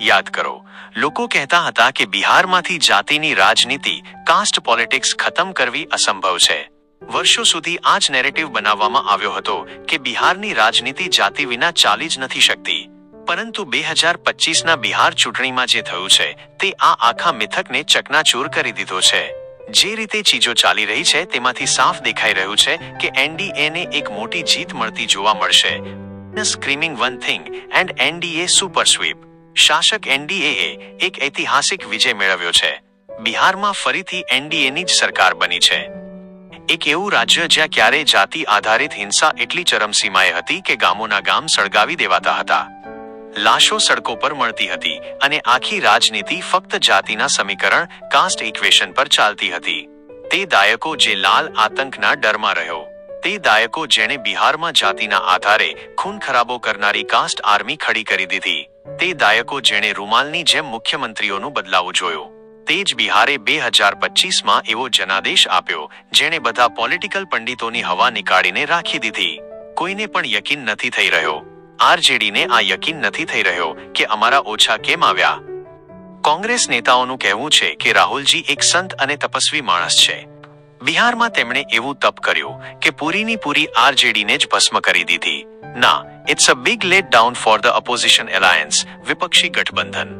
યાદ કરો, લોકો કહેતા હતા કે બિહારમાંથી જાતિની રાજનીતિ કાસ્ટ પોલિટિક્સ ખતમ કરવી અસંભવ છે. વર્ષો સુધી આ જ નેરેટિવ બનાવવામાં આવ્યો હતો કે બિહારની રાજનીતિ જાતિ વિના ચાલી જ નથી શકતી. પરંતુ બે હજાર પચીસના બિહાર ચૂંટણીમાં જે થયું છે, તે આ આખા મિથકને ચકનાચૂર કરી દીધો છે. જે રીતે ચીજો ચાલી રહી છે, તેમાંથી સાફ દેખાઈ રહ્યું છે કે એનડીએને એક મોટી જીત મળતી જોવા મળશે. Screaming one thing and NDA super sweep શાસક એનડીએએ એક ઐતિહાસિક વિજય મેળવ્યો છે. બિહારમાં ફરીથી એનડીએની જ સરકાર બની છે. એક એવું રાજ્ય જ્યાં ક્યારેય જાતિ આધારિત હિંસા એટલી ચરમસીમાએ હતી કે ગામોના ગામ સળગાવી દેવાતા હતા. લાશો સડકો પર મળતી હતી અને આખી રાજનીતિ ફક્ત જાતિના સમીકરણ, કાસ્ટ ઇક્વેશન પર ચાલતી હતી. તે દાયકો જે લાલ આતંકના ડરમાં રહ્યો. તે દાયકો જેણે બિહારમાં જાતિના આધારે ખૂન ખરાબો કરનારી કાસ્ટ આર્મી ખડી કરી દીધી. તે દાયકો જેણે રૂમાલની જેમ મુખ્યમંત્રીઓનું બદલાવું જોયું. તે જ બિહારે બે હજાર પચીસમાં એવો જનાદેશ આપ્યો, જેણે બધા પોલિટિકલ પંડિતોની હવા નીકાળીને રાખી દીધી. કોઈને પણ યકીન નથી થઈ રહ્યો. આરજેડીને આ યકીન નથી થઈ રહ્યો કે અમારા ઓછા કેમ આવ્યા? કોંગ્રેસ નેતાઓનું કહેવું છે કે રાહુલજી એક સંત અને તપસ્વી માણસ છે. બિહારમાં તેમણે એવું તપ કર્યું કે પૂરીની પૂરી આરજેડીને જ ભસ્મ કરી દીધી. ના it's a big let down for the opposition alliance વિપક્ષી ગઠબંધન.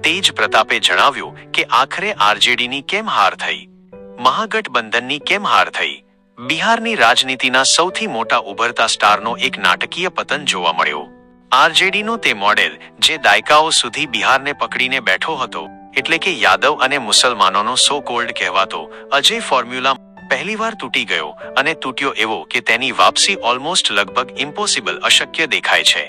તેજ પ્રતાપે જણાવ્યું કે આખરે આરજેડીની કેમ હાર થઈ? મહાગઠબંધનની કેમ હાર થઈ? બિહારની રાજનીતિના સૌથી મોટા ઉભરતા સ્ટારનો એક નાટકીય પતન જોવા મળ્યો. આરજેડીનો તે મોડેલ, જે દાયકાઓ સુધી બિહારને પકડીને બેઠો હતો, એટલે કે યાદવ અને મુસલમાનોનો સો કોલ્ડ કહેવાતો, અજય ફોર્મ્યુલા પહેલીવાર તૂટી ગયો અને તૂટ્યો એવો કે તેની વાપસી ઓલમોસ્ટ લગભગ ઇમ્પોસિબલ અશક્ય દેખાય છે.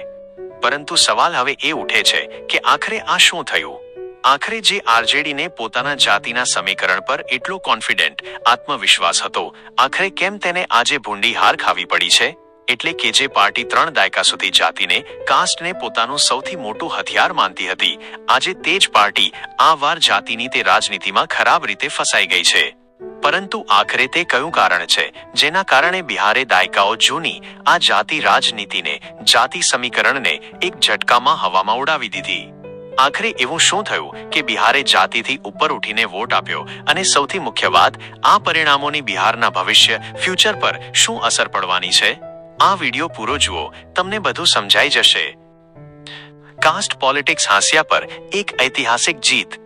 પરંતુ સવાલ હવે એ ઉઠે છે કે આખરે આ શું થયું? આખરે જે આરજેડીને પોતાના જાતિના સમીકરણ પર એટલો કોન્ફિડન્ટ આત્મવિશ્વાસ હતો, આખરે કેમ તેને આજે ભૂંડી હાર ખાવી પડી છે? એટલે કે જે પાર્ટી ત્રણ દાયકા સુધી જાતિને, કાસ્ટને પોતાનું સૌથી મોટું હથિયાર માનતી હતી, આજે તે જ પાર્ટી આ વાર જાતિની તે રાજનીતિમાં ખરાબ રીતે ફસાઈ ગઈ છે. પરંતુ આખરે તે કયું કારણ છે? જેના કારણે બિહારે દાયકાઓ જૂની આ જાતિ રાજનીતિને, જાતિ સમીકરણને એક ઝટકામાં હવામાં ઉડાવી દીધી. આખરે એવું શું થયું કે બિહારે જાતિથી ઉપર ઉઠીને વોટ આપ્યો? અને સૌથી મુખ્ય વાત, આ પરિણામોની બિહારના ભવિષ્ય, ફ્યુચર પર શું અસર પડવાની છે? આ વિડિયો પૂરો જુઓ, તમને બધું સમજાઈ જશે. કાસ્ટ પોલિટિક્સ હાંસિયા પર એક ઐતિહાસિક જીત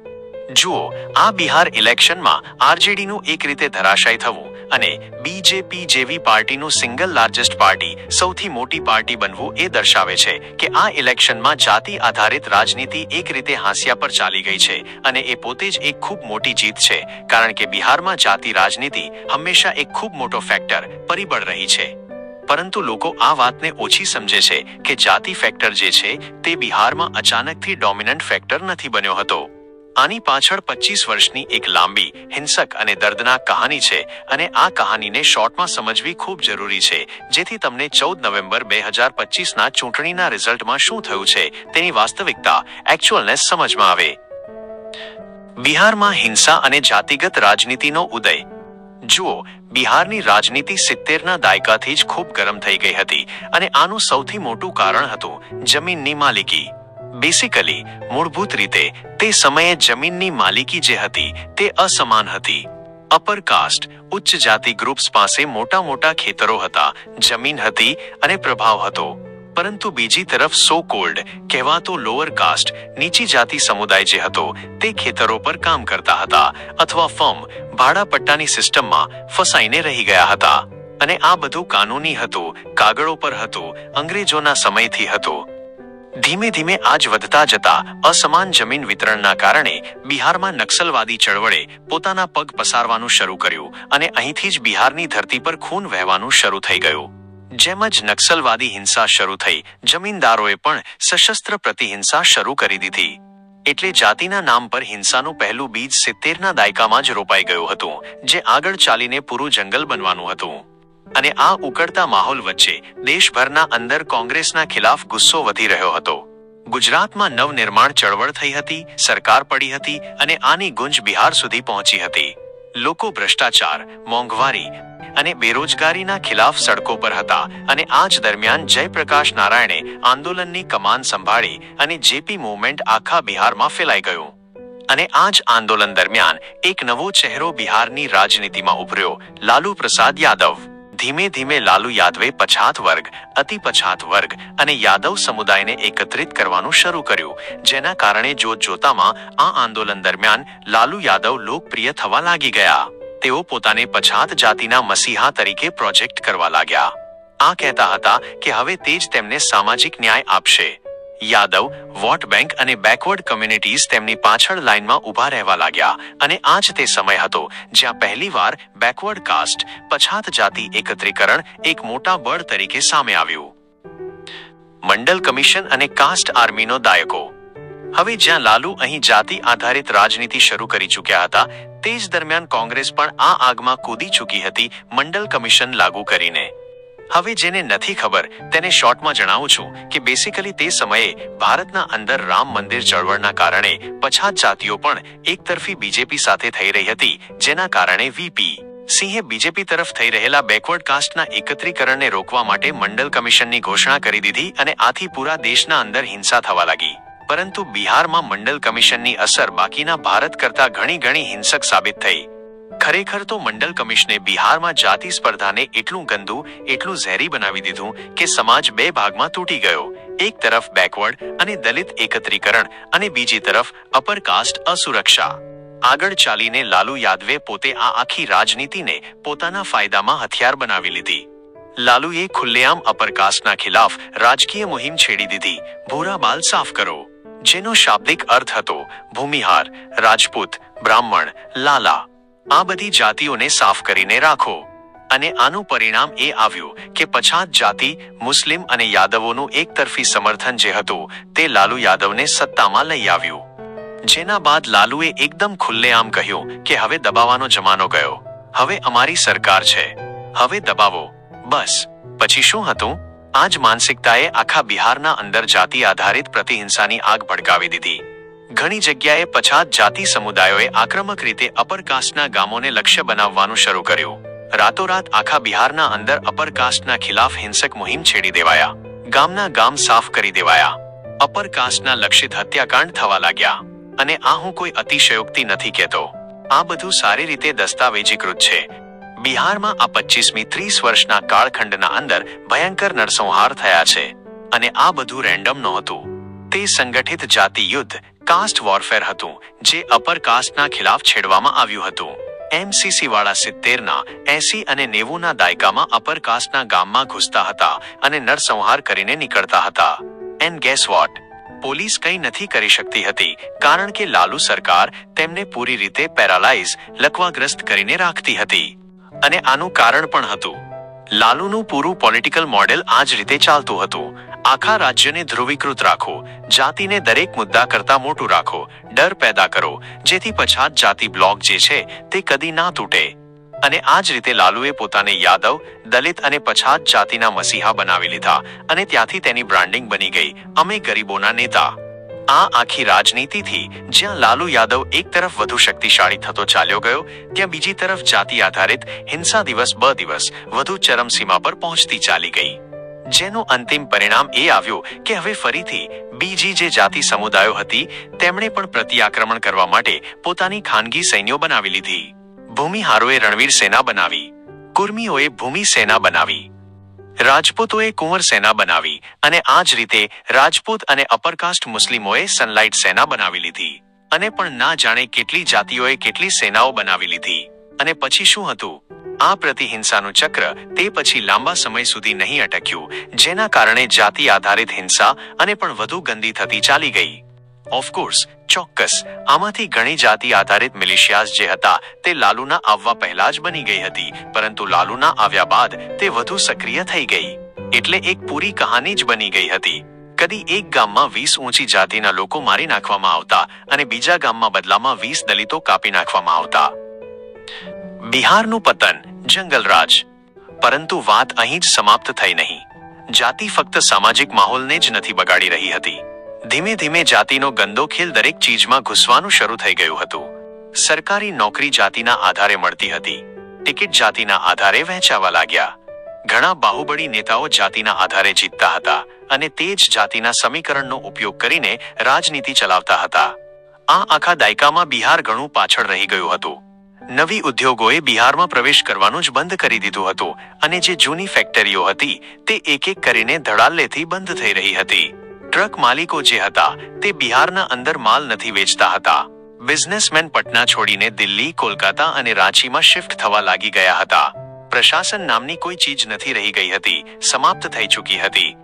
જુઓ આ બિહાર ઇલેક્શનમાં આરજેડીનું એક રીતે ધરાશાય થવું અને બીજેપી જેવી પાર્ટીનું સિંગલ લાર્જેસ્ટ પાર્ટી સૌથી મોટી પાર્ટી બનવું એ દર્શાવે છે કે આ ઇલેક્શનમાં જાતિ આધારિત રાજનીતિ એક રીતે હાંસિયા પર ચાલી ગઈ છે અને એ પોતે જ એક ખૂબ મોટી જીત છે કારણ કે બિહારમાં જાતિ રાજનીતિ હંમેશા એક ખૂબ મોટો ફેક્ટર પરિબળ રહી છે. પરંતુ લોકો આ વાતને ઓછી સમજે છે કે જાતિ ફેક્ટર જે છે તે બિહારમાં અચાનકથી ડોમિનન્ટ ફેક્ટર નથી બન્યો હતો. આની પાછળ પચીસ વર્ષની એક લાંબી, હિંસક અને દર્દનાક કહાની છે અને આ કહાનીને શોર્ટમાં સમજવી ખૂબ જરૂરી છે, જેથી તમને ચૌદ નવેમ્બર બે હજાર પચીસના ચૂંટણીના રિઝલ્ટમાં શું થયું છે તેની વાસ્તવિકતા એકચ્યુઅલનેસ સમજમાં આવે. બિહારમાં હિંસા અને જાતિગત રાજનીતિનો ઉદય. જુઓ, બિહારની રાજનીતિ સિત્તેરના દાયકાથી જ ખૂબ ગરમ થઈ ગઈ હતી અને આનું સૌથી મોટું કારણ હતું જમીનની માલિકી. બેસિકલી મૂળભૂત રીતે, તે સમયે જમીનની માલિકી જે હતી, તે અસમાન હતી. અપર કાસ્ટ ઉચ્ચ જાતિ ગ્રુપ્સ પાસે મોટા મોટા ખેતરો હતા, જમીન હતી અને પ્રભાવ હતો. પરંતુ બીજી તરફ સો કોલ્ડ કહેવાતો લોઅર કાસ્ટ નીચી જાતિ સમુદાય જે હતો, તે ખેતરો પર કામ કરતા હતા અથવા ફર્મ ભાડા પટ્ટાની સિસ્ટમમાં ફસાઈને રહી ગયા હતા. અને આ બધું કાનૂની હતું, કાગળો પર હતું, અંગ્રેજોના સમયથી હતું. ધીમે ધીમે આજ વધતા જતા અસમાન જમીન વિતરણના કારણે બિહારમાં નક્સલવાદી ચળવળે પોતાના પગ પસારવાનું શરૂ કર્યું અને અહીંથી જ બિહારની ધરતી પર ખૂન વહેવાનું શરૂ થઈ ગયું. જેમ જ નક્સલવાદી હિંસા શરૂ થઈ, જમીનદારોએ પણ સશસ્ત્ર પ્રતિહિંસા શરૂ કરી દીધી. એટલે જાતિના નામ પર હિંસાનું પહેલું બીજ સિત્તેરના દાયકામાં જ રોપાઈ ગયું હતું, જે આગળ ચાલીને પૂરું જંગલ બનવાનું હતું. અને આ ઉકળતા માહોલ વચ્ચે દેશભરના અંદર કોંગ્રેસના ખિલાફ ગુસ્સો વધી રહ્યો હતો. ગુજરાતમાં નવનિર્માણ ચળવળ થઈ હતી, સરકાર પડી હતી અને આની ગુંજ બિહાર સુધી પહોંચી હતી. લોકો ભ્રષ્ટાચાર, મોંઘવારી અને બેરોજગારીના ખિલાફ સડકો પર હતા અને આ જ દરમિયાન જયપ્રકાશ નારાયણે આંદોલનની કમાન સંભાળી અને જેપી મુવમેન્ટ આખા બિહારમાં ફેલાઈ ગયું. અને આ જ આંદોલન દરમિયાન એક નવો ચહેરો બિહારની રાજનીતિમાં ઉભર્યો, લાલુ પ્રસાદ યાદવ. ધીમે ધીમે લાલુ યાદવે પછાત વર્ગ, અતિ પછાત વર્ગ અને યાદવ સમુદાયને એકત્રિત કરવાનું શરૂ કર્યું, જેના કારણે જોત જોતામાં આ આંદોલન દરમિયાન લાલુ યાદવ લોકપ્રિય થવા લાગી ગયા. તેઓ પોતાને પછાત જાતિના મસીહા તરીકે પ્રોજેક્ટ કરવા લાગ્યા. આ કહેતા હતા કે હવે તે જ તેમને સામાજિક ન્યાય આપશે. યાદવ, વોટ બેંક અને બેકવર્ડ કમ્યુનિટીઝ તેમની પાછળ લાઇનમાં ઊભા રહેવા લાગ્યા અને આ જ તે સમય હતો જ્યાં પહેલીવાર બેકવર્ડ કાસ્ટ, પછાત જાતિ એકત્રીકરણ એક મોટા બળ તરીકે સામે આવ્યું. મંડલ કમિશન અને કાસ્ટ આર્મીનો દાયકો. હવે જ્યાં લાલુ અહીં જાતિ આધારિત રાજનીતિ શરૂ કરી ચૂક્યા હતા, તે જ દરમિયાન કોંગ્રેસ પણ આ આગમાં કૂદી ચૂકી હતી મંડલ કમિશન લાગુ કરીને. હવે જેને નથી ખબર, તેને શોર્ટમાં જણાવું છું કે બેસિકલી તે સમયે ભારતના અંદર રામ મંદિર ચળવળના કારણે પછાત જાતિઓ પણ એકતરફી બીજેપી સાથે થઈ રહી હતી, જેના કારણે વીપી સિંહે બીજેપી તરફ થઈ રહેલા બેકવર્ડ કાસ્ટના એકત્રીકરણને રોકવા માટે મંડલ કમિશનની ઘોષણા કરી દીધી અને આથી પૂરા દેશના અંદર હિંસા થવા લાગી. પરંતુ બિહારમાં મંડલ કમિશનની અસર બાકીના ભારત કરતા ઘણી ઘણી હિંસક સાબિત થઈ. ખરેખર તો મંડલ કમિશને બિહારમાં જાતિ સ્પર્ધાને એટલું ગંદુ, એટલું ઝેરી બનાવી દીધું કે સમાજ બે ભાગમાં તૂટી ગયો. એક તરફ બેકવર્ડ અને દલિત એકત્રીકરણ અને બીજી તરફ અપર કાસ્ટ અસુરક્ષા. આગળ ચાલીને લાલુ યાદવે પોતે આ આખી રાજનીતિને પોતાના ફાયદામાં હથિયાર બનાવી લીધી. લાલુએ ખુલ્લેઆમ અપર કાસ્ટના ખિલાફ રાજકીય મુહિમ છેડી દીધી. ભૂરા બાલ સાફ કરો. જેનો શાબ્દિક અર્થ હતો ભૂમિહાર, રાજપૂત, બ્રાહ્મણ, લાલા. આ બધી જાતિઓને સાફ કરીને રાખો. અને આનું પરિણામ એ આવ્યું કે પછાત જાતિ, મુસ્લિમ અને યાદવોનું એકતરફી સમર્થન જે હતું, તે લાલુ યાદવને સત્તામાં લઈ આવ્યું. જેના બાદ લાલુએ એકદમ ખુલ્લેઆમ કહ્યું કે હવે દબાવવાનો જમાનો ગયો. હવે અમારી સરકાર છે. હવે દબાવો. બસ. પછી શું હતું? આ જ માનસિકતાએ આખા બિહારના અંદર જાતિ આધારિત પ્રતિહિંસાની આગ ભડકાવી દીધી. ઘણી જગ્યાએ પછાત જાતિ સમુદાયોએ આક્રમક રીતે અપર કાસ્ટના ગામોને લક્ષ્ય બનાવવાનું શરૂ કર્યું. રાતોરાત આખા બિહારના અંદર અપર કાસ્ટના ખિલાફ હિંસક મુહિમ છેડી દેવાયા. ગામના ગામ સાફ કરી દેવાયા. અપર કાસ્ટના લક્ષિત હત્યાકાંડ થવા લાગ્યા. અને આ હું કોઈ અતિશયોક્તિ નથી કહેતો. આ બધું સારી રીતે દસ્તાવેજીકૃત છે. બિહારમાં આ પચીસમી ત્રીસ વર્ષના કાળખંડના અંદર ભયંકર નરસંહાર થયા છે. અને આ બધું રેન્ડમ નહોતું. તે સંગઠિત જાતિ યુદ્ધ કાસ્ટ વોરફેર હતું, જે અપર કાસ્ટના ખિલાફ છેડવામાં આવ્યું હતું. એમસીસી વાળા સિત્તેરના, એસી અને નેવુંના દાયકામાં અપર કાસ્ટના ગામમાં ઘૂસતા હતા અને નરસંહાર કરીને નીકળતા હતા. એન્ડ ગેસ વોટ પોલીસ કંઈ નથી કરી શકતી હતી, કારણ કે લાલુ સરકાર તેમને પૂરી રીતે પેરાલાઇઝ, લકવાગ્રસ્ત કરીને રાખતી હતી. અને આનું કારણ પણ હતું. લાલુનું પૂરું પોલિટિકલ મોડેલ આ જ રીતે ચાલતું હતું. આખા રાજ્યને ધ્રુવીકૃત રાખો. જાતિને દરેક મુદ્દા કરતા મોટું રાખો. ડર પેદા કરો. જેથી પછાત જાતિ બ્લોક જે છે, તે કદી ના તૂટે. અને આ જ રીતે લાલુએ પોતાને યાદવ, દલિત અને પછાત જાતિના મસીહા બનાવી લીધા અને ત્યાંથી તેની બ્રાન્ડિંગ બની ગઈ. અમે ગરીબોના નેતા. આ આખી રાજનીતિથી જ્યાં લાલુ યાદવ એક તરફ વધુ શક્તિશાળી થતો ચાલ્યો ગયો, ત્યાં બીજી તરફ જાતિ આધારિત હિંસા દિવસ બ દિવસ વધુ ચરમસીમા પર પહોંચતી ચાલી ગઈ. જેનું અંતિમ પરિણામ એ આવ્યું કે હવે ફરીથી બીજી જે જાતિ સમુદાયો હતી, તેમણે પણ પ્રતિઆક્રમણ કરવા માટે પોતાની ખાનગી સૈન્યો બનાવી લીધી. ભૂમિહારોએ રણવીર સેના બનાવી, કુર્મીઓએ ભૂમિ સેના બનાવી, રાજપૂતોએ કુંવર સેના બનાવી અને આ જ રીતે રાજપૂત અને અપરકાસ્ટ મુસ્લિમોએ સનલાઇટ સેના બનાવી લીધી. અને પણ ના જાણે કેટલી જાતિઓએ કેટલી સેનાઓ બનાવી લીધી. અને પછી શું હતું? આ પ્રતિહિંસાનું ચક્ર તે પછી લાંબા સમય સુધી નહીં અટક્યું, જેના કારણે જાતિ આધારિત હિંસા અને પણ વધુ ગંદી થતી ચાલી ગઈ. ઓફકોર્સ ચોક્કસ, આમાંથી ઘણી જાતિ આધારિત મિલિશિયાઝ જે હતા, તે લાલુના આવવા પહેલા જ બની ગઈ હતી, પરંતુ લાલુના આવ્યા બાદ તે વધુ સક્રિય થઈ ગઈ. એટલે એક પૂરી કહાની જ બની ગઈ હતી. કદી એક ગામમાં વીસ ઊંચી જાતિના લોકો મારી નાખવામાં આવતા અને બીજા ગામમાં બદલામાં વીસ દલિતો કાપી નાખવામાં આવતા. બિહારનું પતન જંગલરાજ પરંતુ વાત અહીં જ સમાપ્ત થઈ નહીં. જાતિ ફક્ત સામાજિક માહોલને જ નથી બગાડી રહી હતી. ધીમે ધીમે જાતિનો ગંદો ખેલ દરેક ચીજમાં ઘૂસવાનું શરૂ થઈ ગયું હતું. સરકારી નોકરી જાતિના આધારે મળતી હતી. ટિકિટ જાતિના આધારે વહેંચાવા લાગ્યા. ઘણા બાહુબળી નેતાઓ જાતિના આધારે જીતતા હતા અને તે જ જાતિના સમીકરણનો ઉપયોગ કરીને રાજનીતિ ચલાવતા હતા. આ આખા દાયકામાં બિહાર ઘણું પાછળ રહી ગયું હતું. નવી ઉદ્યોગોએ બિહારમાં પ્રવેશ કરવાનું જ બંધ કરી દીધું હતું અને જે જૂની ફેક્ટરીઓ હતી તે એક એક કરીને ધડાલ્લેથી બંધ થઈ રહી હતી. ટ્રક માલિકો જે હતા તે બિહારના અંદર માલ નથી વેચતા હતા. બિઝનેસમેન પટના છોડીને દિલ્હી, કોલકાતા અને રાંચીમાં શિફ્ટ થવા લાગી ગયા હતા. પ્રશાસન નામની કોઈ ચીજ નથી રહી ગઈ હતી, સમાપ્ત થઈ ચૂકી હતી.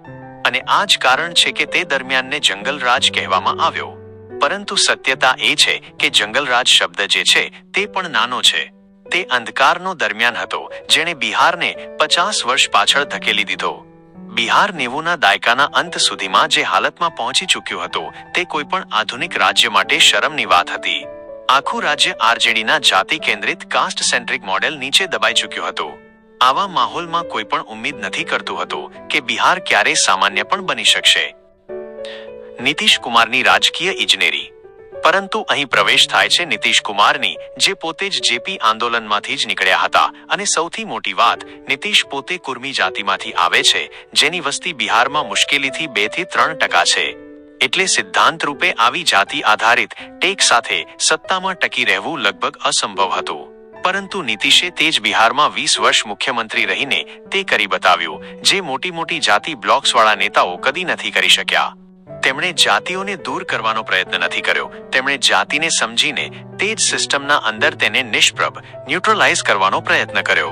અને આ જ કારણ છે કે તે દરમિયાનને જંગલ રાજ કહેવામાં આવ્યો. પરંતુ સત્યતા એ છે કે જંગલરાજ શબ્દ જે છે તે પણ નાનો છે. તે અંધકારનો દરમિયાન હતો, જેણે બિહારને પચાસ વર્ષ પાછળ ધકેલી દીધો. બિહાર નેવુંના દાયકાના અંત સુધીમાં જે હાલતમાં પહોંચી ચૂક્યું હતું, તે કોઈ પણ આધુનિક રાજ્ય માટે શરમની વાત હતી. આખું રાજ્ય આરજેડીના જાતિ કેન્દ્રિત કાસ્ટ સેન્ટ્રિક મોડેલ નીચે દબાઈ ચૂક્યું હતું. આવા માહોલમાં કોઈ પણ ઉમ્મીદ નથી કરતું હતું કે બિહાર ક્યારેય સામાન્ય પણ બની શકશે. નીતિશ કુમારની રાજકીય ઇજનેરી. પરંતુ અહીં પ્રવેશ થાય છે નીતિશ કુમારની, જે પોતે જ જેપી આંદોલનમાંથી જ નીકળ્યા હતા. અને સૌથી મોટી વાત, નીતિશ પોતે કુર્મી જાતિમાંથી આવે છે, જેની વસ્તી બિહારમાં મુશ્કેલીથી બેથી ત્રણ ટકા છે. એટલે સિદ્ધાંત રૂપે આવી જાતિ આધારિત, ટેક સાથે સત્તામાં ટકી રહેવું લગભગ અસંભવ હતું. પરંતુ નીતિશે તે જ બિહારમાં વીસ વર્ષ મુખ્યમંત્રી રહીને તે કરી બતાવ્યું, જે મોટી મોટી જાતિ બ્લોક્સવાળા નેતાઓ કદી નથી કરી શક્યા. તેમણે જાતિઓને દૂર કરવાનો પ્રયત્ન નથી કર્યો. તેમણે જાતિને સમજીને તે જ સિસ્ટમના અંદર તેને નિષ્પ્રભ, ન્યુટ્રલાઇઝ કરવાનો પ્રયત્ન કર્યો.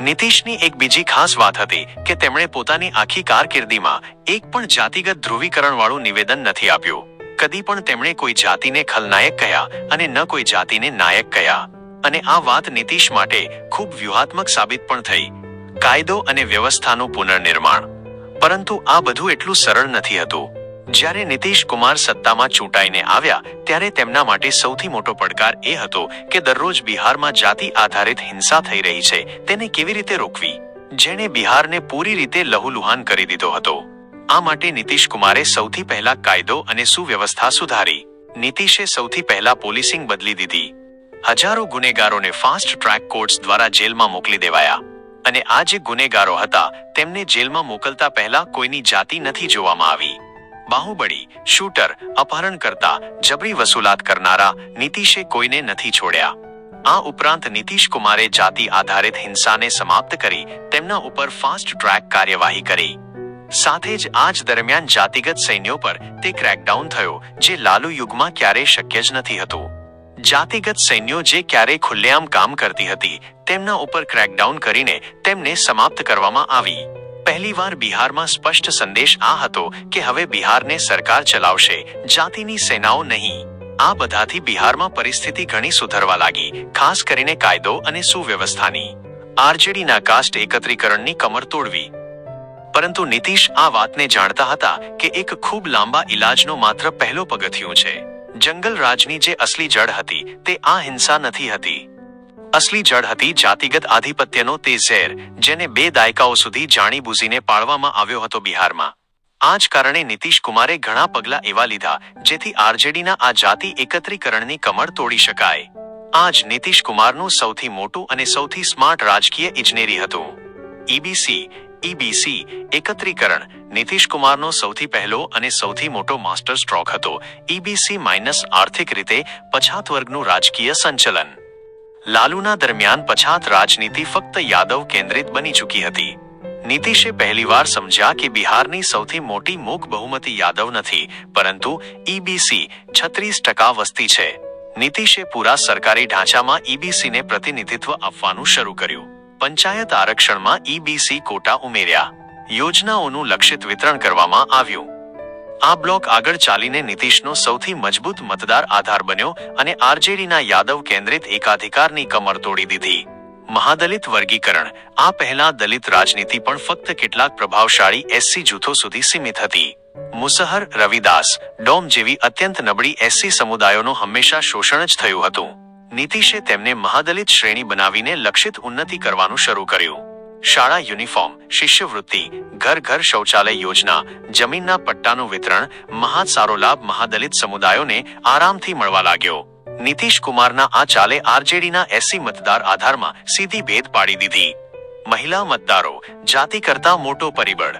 નીતિશની એક બીજી ખાસ વાત હતી કે તેમણે પોતાની આખી કારકિર્દીમાં એક પણ જાતિગત ધ્રુવીકરણવાળું નિવેદન નથી આપ્યું. કદી પણ તેમણે કોઈ જાતિને ખલનાયક કહ્યા અને ન કોઈ જાતિને નાયક કહ્યા અને આ વાત નીતિશ માટે ખૂબ વ્યૂહાત્મક સાબિત પણ થઈ. કાયદો અને વ્યવસ્થાનું પુનર્નિર્માણ. પરંતુ આ બધું એટલું સરળ નથી હતું. જ્યારે નીતિશ કુમાર સત્તામાં ચૂંટાઈને આવ્યા, ત્યારે તેમના માટે સૌથી મોટો પડકાર એ હતો કે દરરોજ બિહારમાં જાતિ આધારિત હિંસા થઈ રહી છે, તેને કેવી રીતે રોકવી? જેણે બિહારને પૂરી રીતે લહુલુહાન કરી દીધો હતો. આ માટે નીતિશ કુમારે સૌથી પહેલા કાયદો અને સુવ્યવસ્થા સુધારી. નીતિશે સૌથી પહેલા પોલીસિંગ બદલી દીધી. હજારો ગુનેગારોને ફાસ્ટ ટ્રેક કોર્ટ્સ દ્વારા જેલમાં મોકલી દેવાયા. અને આ જે ગુનેગારો હતા, તેમને જેલમાં મોકલતા પહેલા કોઈની જાતિ નથી જોવામાં આવી. બાહુબળી, શૂટર, અપહરણકર્તા, જબરી વસૂલાત કરનારા નીતિશે કોઈને નથી છોડ્યા. આ ઉપરાંત નીતિશ કુમારે જાતિ આધારિત હિંસાને સમાપ્ત કરી તેમના ઉપર ફાસ્ટ ટ્રેક કાર્યવાહી કરી. સાથે જ આ જ દરમિયાન જાતિગત સૈન્યો પર તે ક્રેકડાઉન થયો, જે લાલુ યુગમાં ક્યારેય શક્ય જ નથી હતું. જાતિગત સૈન્યો જે ક્યારેય ખુલ્લેઆમ કામ કરતી હતી, તેમના ઉપર ક્રેકડાઉન કરીને તેમને સમાપ્ત કરવામાં આવી. પહેલીવાર બિહારમાં સ્પષ્ટ સંદેશ આ હતો કે હવે બિહારને સરકાર ચલાવશે, જાતિની સેનાઓ નહીં. આ બધાથી બિહારમાં પરિસ્થિતિ ઘણી સુધરવા લાગી, ખાસ કરીને કાયદો અને સુવ્યવસ્થાની. આરજેડીના કાસ્ટ એકત્રીકરણની કમર તોડવી. પરંતુ નીતિશ આ વાતને જાણતા હતા કે એક ખૂબ લાંબા ઇલાજનો માત્ર પહેલો પગથિયું છે. જંગલ રાજની જે અસલી જડ હતી, તે આ હિંસા નથી હતી. અસલી જડ હતી જાતિગત આધિપત્યનો તે ઝેર, જેને બે દાયકાઓ સુધી જાણીબુઝીને પાળવામાં આવ્યો હતો બિહારમાં. આ જ કારણે નીતિશ કુમારે ઘણા પગલાં એવા લીધા, જેથી આરજેડીના આ જાતિ એકત્રીકરણની કમર તોડી શકાય. આ જ કુમારનું સૌથી મોટું અને સૌથી સ્માર્ટ રાજકીય ઇજનેરી હતું. ઈબીસી ઈબીસી એકત્રીકરણ, નીતિશ કુમારનો સૌથી પહેલો અને સૌથી મોટો માસ્ટર સ્ટ્રોક હતો ઈબીસી માઇનસ આર્થિક રીતે પછાત વર્ગનું રાજકીય સંચલન. લાલુના દરમિયાન પછાત રાજનીતિ ફક્ત યાદવ કેન્દ્રિત બની ચૂકી હતી. નીતિશે પહેલીવાર સમજ્યા કે બિહારની સૌથી મોટી મૂક બહુમતી યાદવ નથી, પરંતુ ઈબીસી છત્રીસ ટકા વસ્તી છે. નીતિશે પૂરા સરકારી ઢાંચામાં ઈબીસીને પ્રતિનિધિત્વ આપવાનું શરૂ કર્યું. પંચાયત આરક્ષણમાં ઈબીસી કોટા ઉમેર્યા. યોજનાઓનું લક્ષિત વિતરણ કરવામાં આવ્યું. આ બ્લોક આગળ ચાલીને નીતિશનો સૌથી મજબૂત મતદાર આધાર બન્યો અને આરજેડીના યાદવ કેન્દ્રિત એકાધિકારની કમર તોડી દીધી. મહાદલિત વર્ગીકરણ. આ પહેલા દલિત રાજનીતિ પણ ફક્ત કેટલાક પ્રભાવશાળી એસસી જૂથો સુધી સીમિત હતી. મુસહર રવિદાસ, ડોમ જેવી અત્યંત નબળી એસસી સમુદાયોનું હંમેશા શોષણ જ થયું હતું. નીતિશે તેમને મહાદલિત શ્રેણી બનાવીને લક્ષિત ઉન્નતિ કરવાનું શરૂ કર્યું. શાળા યુનિફોર્મ, શિષ્યવૃત્તિ ઘર ઘર શૌચાલય યોજના, જમીનના પટ્ટાનું વિતરણ, મહા સારો લાભ મહાદલિત સમુદાયોને આરામથી મળવા લાગ્યો. નીતિશ કુમારના આ ચાલે આરજેડીના એસી મતદાર આધારમાં સીધી ભેદ પાડી દીધી. મહિલા મતદારો, જાતિ કરતા મોટો પરિબળ.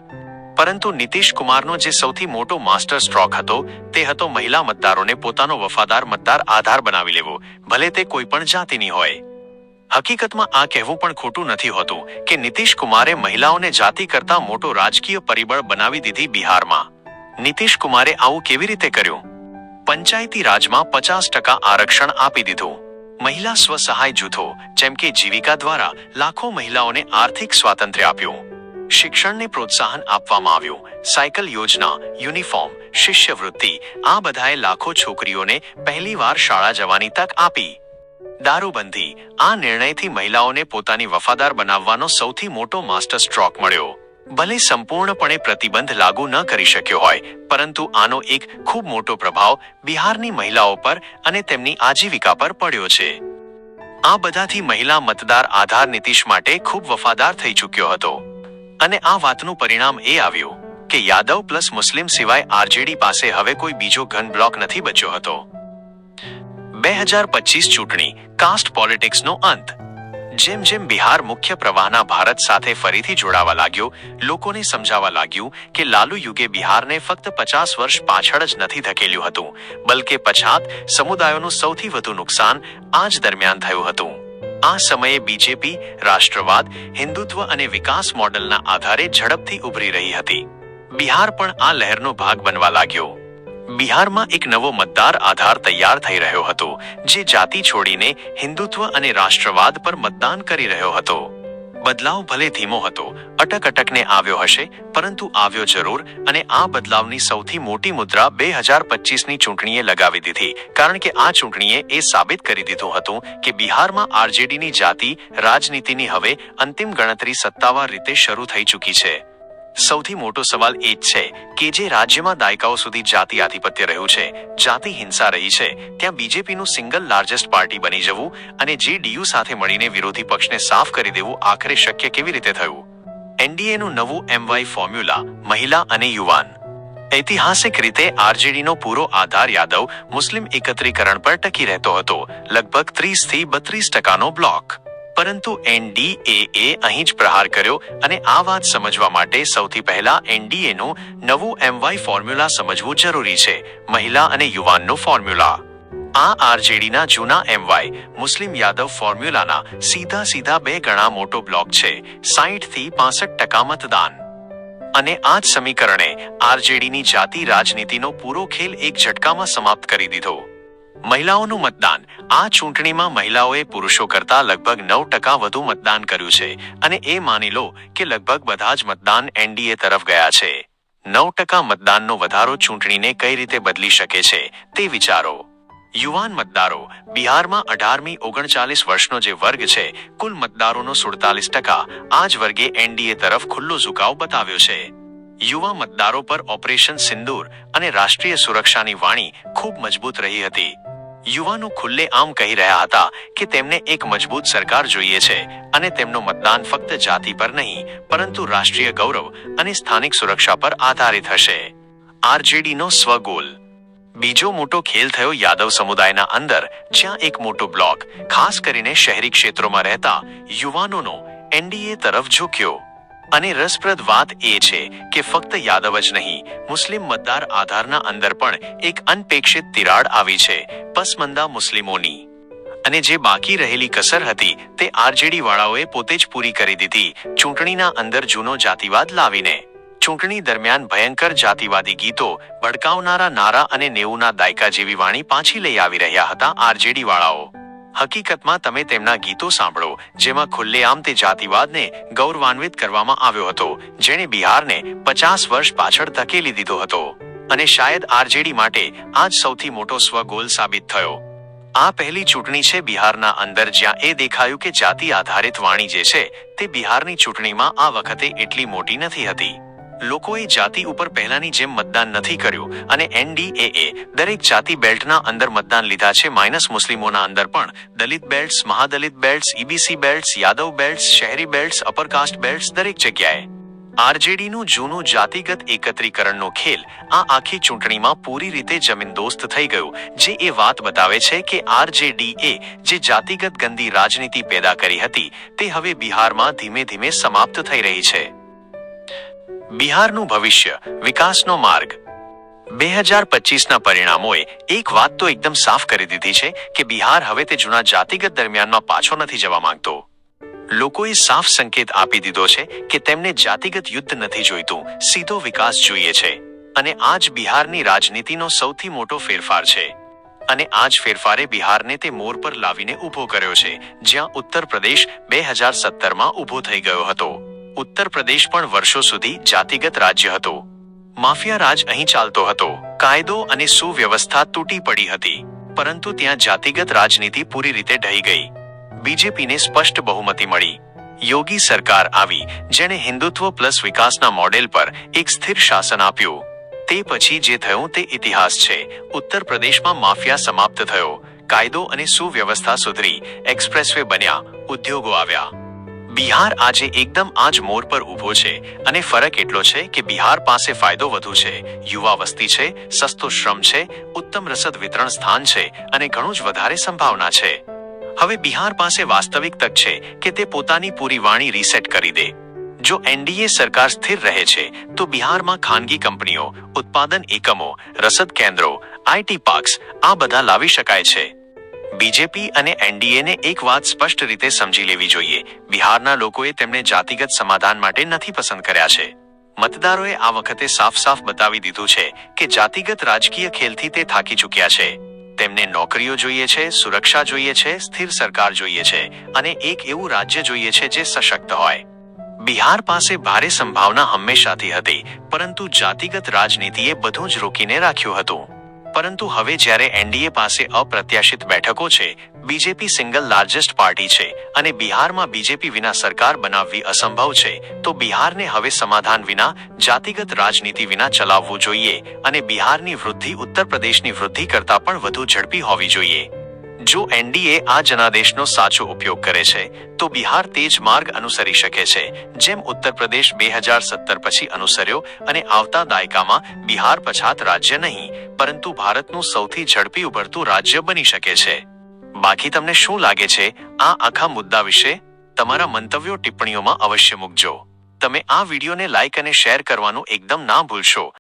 પરંતુ નીતિશ કુમારનો જે સૌથી મોટો માસ્ટર સ્ટ્રોક હતો, તે હતો મહિલા મતદારોને પોતાનો વફાદાર મતદાર આધાર બનાવી લેવો, ભલે તે કોઈ પણ જાતિની હોય. હકીકતમાં આ કહેવું પણ ખોટું નથી હોતું કે નીતિશ કુમારે મહિલાઓને જાતિ કરતા મોટો રાજકીય પરિબળ બનાવી દીધી બિહારમાં. નીતિશ કુમારે આવું કેવી રીતે કર્યું? પંચાયતી રાજમાં પચાસ ટકા આરક્ષણ આપી દીધું. મહિલા સ્વસહાય જૂથો, જેમ કે જીવિકા દ્વારા, લાખો મહિલાઓને આર્થિક સ્વાતંત્ર્ય આપ્યું. શિક્ષણને પ્રોત્સાહન આપવામાં આવ્યું. સાયકલ યોજના, યુનિફોર્મ, શિષ્યવૃત્તિ, આ બધાએ લાખો છોકરીઓને પહેલીવાર શાળા જવાની તક આપી. દારૂબંધી. આ નિર્ણયથી મહિલાઓને પોતાની વફાદાર બનાવવાનો સૌથી મોટો માસ્ટર સ્ટ્રોક મળ્યો. ભલે સંપૂર્ણપણે પ્રતિબંધ લાગુ ન કરી શક્યો હોય, પરંતુ આનો એક ખૂબ મોટો પ્રભાવ બિહારની મહિલાઓ પર અને તેમની આજીવિકા પર પડ્યો છે. આ બધાથી મહિલા મતદાર આધાર નીતિશ માટે ખૂબ વફાદાર થઈ ચૂક્યો હતો. અને આ વાતનું પરિણામ એ આવ્યું કે યાદવ પ્લસ મુસ્લિમ સિવાય આરજેડી પાસે હવે કોઈ બીજો ઘન બ્લોક નથી બચ્યો હતો. બે હજાર પચીસ ચૂંટણી કાસ્ટ પોલિટિક્સનો અંત. જેમ જેમ બિહાર મુખ્ય પ્રવાહના ભારત સાથે ફરીથી જોડાવા લાગ્યો, લોકોને સમજાવવા લાગ્યું કે લાલુ યુગે બિહારને ફક્ત પચાસ વર્ષ પાછળ જ નથી ધકેલ્યું હતું, બલકે પછાત સમુદાયોનું સૌથી વધુ નુકસાન આ જ દરમિયાન થયું હતું. આ સમયે બીજેપી, રાષ્ટ્રવાદ, હિન્દુત્વ અને વિકાસ મોડલના આધારે ઝડપથી ઉભરી રહી હતી. બિહાર પણ આ લહેરનો ભાગ બનવા લાગ્યો. બિહારમાં એક નવો મતદાર આધાર તૈયાર થઈ રહ્યો હતો, જે જાતિ છોડીને હિન્દુત્વ અને રાષ્ટ્રવાદ પર મતદાન કરી રહ્યો હતો. બદલાવ ભલે ધીમો હતો, અટક અટકને આવ્યો હશે, પરંતુ આવ્યો જરૂર અને આ બદલાવની સૌથી મોટી મુદ્રા બે હજાર પચીસની ચૂંટણીએ લગાવી દીધી, કારણ કે આ ચૂંટણીએ એ સાબિત કરી દીધું હતું કે બિહારમાં આરજેડીની જાતિ રાજનીતિની હવે અંતિમ ગણતરી સત્તાવાર રીતે શરૂ થઈ ચૂકી છે. સૌથી મોટો સવાલ એ જ છે કે જે રાજ્યમાં દાયકાઓ સુધી જાતિ આધિપત્ય રહ્યું છે, જાતિ હિંસા રહી છે, ત્યાં બીજેપીનું સિંગલ લાર્જેસ્ટ પાર્ટી બની જવું અને જેડીયુ સાથે મળીને વિરોધી પક્ષને સાફ કરી દેવું આખરે શક્ય કેવી રીતે થયું? એનડીએનું નવું એમવાય ફોર્મ્યુલા, મહિલા અને યુવાન. ઐતિહાસિક રીતે આરજેડીનો પૂરો આધાર યાદવ મુસ્લિમ એકત્રીકરણ પર ટકી રહેતો હતો, લગભગ ત્રીસથી બત્રીસ ટકાનો બ્લોક. પરંતુ એનડીએ અહીં જ પ્રહાર કર્યો અને આ વાત સમજવા માટે સૌથી પહેલા એનડીએ નું નવું એમવાય ફોર્મ્યુલા સમજવું જરૂરી છે, મહિલા અને યુવાનનું ફોર્મ્યુલા. આ આરજેડીના જૂના એમવાય, મુસ્લિમ યાદવ ફોર્મ્યુલાના સીધા સીધા બે ગણા મોટો બ્લોક છે સાહીઠથી પાસઠ ટકા મતદાન. અને આ જ સમીકરણે આરજેડીની જાતિ રાજનીતિનો પૂરો ખેલ એક ઝટકામાં સમાપ્ત કરી દીધો. મહિલાઓનું મતદાન. આ ચૂંટણીમાં મહિલાઓએ પુરુષો કરતા લગભગ નવ ટકા વધુ મતદાન કર્યું છે. અને એ માની લો કે લગભગ બધા જ મતદાન એનડીએ તરફ ગયા છે. નવ ટકા મતદાનનો વધારો ચૂંટણીને કઈ રીતે બદલી શકે છે તે વિચારો. યુવાન મતદારો, બિહારમાં અઢારમી ઓગણચાલીસ વર્ષનો જે વર્ગ છે, કુલ મતદારોનો સુડતાલીસ ટકા. આ જ વર્ગે એનડીએ તરફ ખુલ્લો ઝુકાવ બતાવ્યો છે. યુવા મતદારો પર ઓપરેશન સિંદૂર અને રાષ્ટ્રીય સુરક્ષાની વાણી ખૂબ મજબૂત રહી હતી. યુવાનો ખુલ્લે આમ કહી રહ્યા હતા કે તેમને એક મજબૂત સરકાર જોઈએ છે અને તેમનું મતદાન ફક્ત જાતિ પર નહીં, પરંતુ રાષ્ટ્રીય ગૌરવ અને સ્થાનિક સુરક્ષા પર આધારિત હશે. આરજેડીનો સ્વગોલ. બીજો મોટો ખેલ થયો યાદવ સમુદાયના અંદર, જ્યાં એક મોટો બ્લોક, ખાસ કરીને શહેરી ક્ષેત્રોમાં રહેતા યુવાનોનો એનડીએ તરફ ઝૂક્યો. અને રસપ્રદ વાત એ છે કે ફક્ત યાદવ જ નહીં, મુસ્લિમ મતદાર આધારના અંદર પણ એક અનપેક્ષિત તિરાડ આવી છે, પસમંદા મુસ્લિમોની. અને જે બાકી રહેલી કસર હતી, તે આરજેડી વાળાઓએ પોતે જ પૂરી કરી દીધી, ચૂંટણીના અંદર જૂનો જાતિવાદ લાવીને. ચૂંટણી દરમિયાન ભયંકર જાતિવાદી ગીતો, ભડકાવનારા નારા અને નેવુંના દાયકા જેવી વાણી પાછી લઈ આવી રહ્યા હતા આરજેડી વાળાઓ હકીકતમાં તમે તેમના ગીતો સાંભળો, જેમાં ખુલ્લેઆમ તે જાતિવાદને ગૌરવાન્વિત કરવામાં આવ્યો હતો, જેણે બિહારને પચાસ વર્ષ પાછળ ધકેલી દીધો હતો. અને શાયદ આરજેડી માટે આ જ સૌથી મોટો સ્વગોલ સાબિત થયો. આ પહેલી ચૂંટણી છે બિહારના અંદર જ્યાં એ દેખાયું કે જાતિ આધારિત વાણી જે છે, તે બિહારની ચૂંટણીમાં આ વખતે એટલી મોટી નથી હતી. લોકોએ જાતિ ઉપર પહેલાની જેમ મતદાન નથી કર્યું અને એનડીએ દરેક જાતિ બેલ્ટના અંદર મતદાન લીધા છે. માઇનસ મુસ્લિમોના અંદર પણ દલિત બેલ્ટ્સ, મહાદલિત બેલ્ટ્સ, ઈબીસી બેલ્ટ્સ, યાદવ બેલ્ટ્સ, શહેરી બેલ્ટ્સ, અપરકાસ્ટ બેલ્ટ્સ દરેક જગ્યાએ. આરજેડીનું જૂનું જાતિગત એકત્રીકરણનો ખેલ આ આખી ચૂંટણીમાં પૂરી રીતે જમીનદોસ્ત થઈ ગયું, જે એ વાત બતાવે છે કે આરજેડીએ જે જાતિગત ગંદી રાજનીતિ પેદા કરી હતી, તે હવે બિહારમાં ધીમે ધીમે સમાપ્ત થઈ રહી છે. બિહારનું ભવિષ્ય, વિકાસનો માર્ગ. બે હજાર પચીસના પરિણામોએ એક વાત તો એકદમ સાફ કરી દીધી છે કે બિહાર હવે તે જૂના જાતિગત દરમિયાનમાં પાછો નથી જવા માંગતો. લોકોએ સાફ સંકેત આપી દીધો છે કે તેમને જાતિગત યુદ્ધ નથી જોઈતું, સીધો વિકાસ જોઈએ છે. અને આ જ બિહારની રાજનીતિનો સૌથી મોટો ફેરફાર છે. અને આ જ ફેરફારે બિહારને તે મોર પર લાવીને ઊભો કર્યો છે, જ્યાં ઉત્તર પ્રદેશ બે હજાર સત્તરમાં ઊભો થઈ ગયો હતો. ઉત્તર પ્રદેશ પણ વર્ષો સુધી જાતિગત રાજ્ય હતું. માફિયા રાજ અહીં ચાલતો હતો. કાયદો અને સુવ્યવસ્થા તૂટી પડી હતી. પરંતુ ત્યાં જાતિગત રાજનીતિ પૂરી રીતે ઢહી ગઈ. બીજેપીને સ્પષ્ટ બહુમતી મળી. યોગી સરકાર આવી, જેણે હિન્દુત્વ પ્લસ વિકાસના મોડેલ પર એક સ્થિર શાસન આપ્યું. તે પછી જે થયું તે ઇતિહાસ છે. ઉત્તર પ્રદેશમાં માફિયા સમાપ્ત થયો. કાયદો અને સુવ્યવસ્થા સુધરી, એક્સપ્રેસવે બન્યા, ઉદ્યોગો આવ્યા. બિહાર આજે એકદમ આ જ મોર પર ઊભો છે અને ફરક એટલો છે કે બિહાર પાસે ફાયદો વધુ છે. યુવા વસ્તી છે, સસ્તો શ્રમ છે, ઉત્તમ રસદ વિતરણ સ્થાન છે અને ઘણું જ વધારે સંભાવના છે. હવે બિહાર પાસે વાસ્તવિક તક છે કે તે પોતાની પૂરી વાણી રીસેટ કરી દે. જો એનડીએ સરકાર સ્થિર રહે છે, તો બિહારમાં ખાનગી કંપનીઓ, ઉત્પાદન એકમો, રસદ કેન્દ્રો આઈટી પાર્ક્સ, આ બધા લાવી શકાય છે. બીજેપી અને એનડીએને એક વાત સ્પષ્ટ રીતે સમજી લેવી જોઈએ. બિહારના લોકોએ તેમને જાતિગત સમાધાન માટે નથી પસંદ કર્યા છે. મતદારોએ આ વખતે સાફ સાફ બતાવી દીધું છે કે જાતિગત રાજકીય ખેલથી તે થાકી ચૂક્યા છે. તેમને નોકરીઓ જોઈએ છે, સુરક્ષા જોઈએ છે, સ્થિર સરકાર જોઈએ છે અને એક એવું રાજ્ય જોઈએ છે જે સશક્ત હોય. બિહાર પાસે ભારે સંભાવના હંમેશાથી હતી, પરંતુ જાતિગત રાજનીતિએ બધું જ રોકીને રાખ્યું હતું. પરંતુ હવે જ્યારે એનડીએ પાસે અપ્રત્યાશિત બેઠકો છે, બીજેપી સિંગલ લાર્જેસ્ટ પાર્ટી છે અને બિહારમાં બીજેપી વિના સરકાર બનાવવી અસંભવ છે, તો બિહારને હવે સમાધાન વિના, જાતિગત રાજનીતિ વિના ચલાવવું જોઈએ અને બિહારની વૃદ્ધિ ઉત્તર પ્રદેશની વૃદ્ધિ કરતાં પણ વધુ ઝડપી હોવી જોઈએ. જો એનડીએ આ જનાદેશનો સાચો ઉપયોગ કરે છે, તો બિહાર તેજ માર્ગ અનુસરી શકે છે, જેમ ઉત્તર પ્રદેશ બે હજાર સત્તર પછી અનુસર્યો અને આવતા દાયકામાં બિહાર પછાત રાજ્ય નહીં, પરંતુ ભારતનું સૌથી ઝડપી ઉભરતું રાજ્ય બની શકે છે. બાકી તમને શું લાગે છે આ આખા મુદ્દા વિશે? તમારા મંતવ્યો ટિપ્પણીઓમાં અવશ્ય મૂકજો. તમે આ વિડીયોને લાઇક અને શેર કરવાનું એકદમ ના ભૂલશો.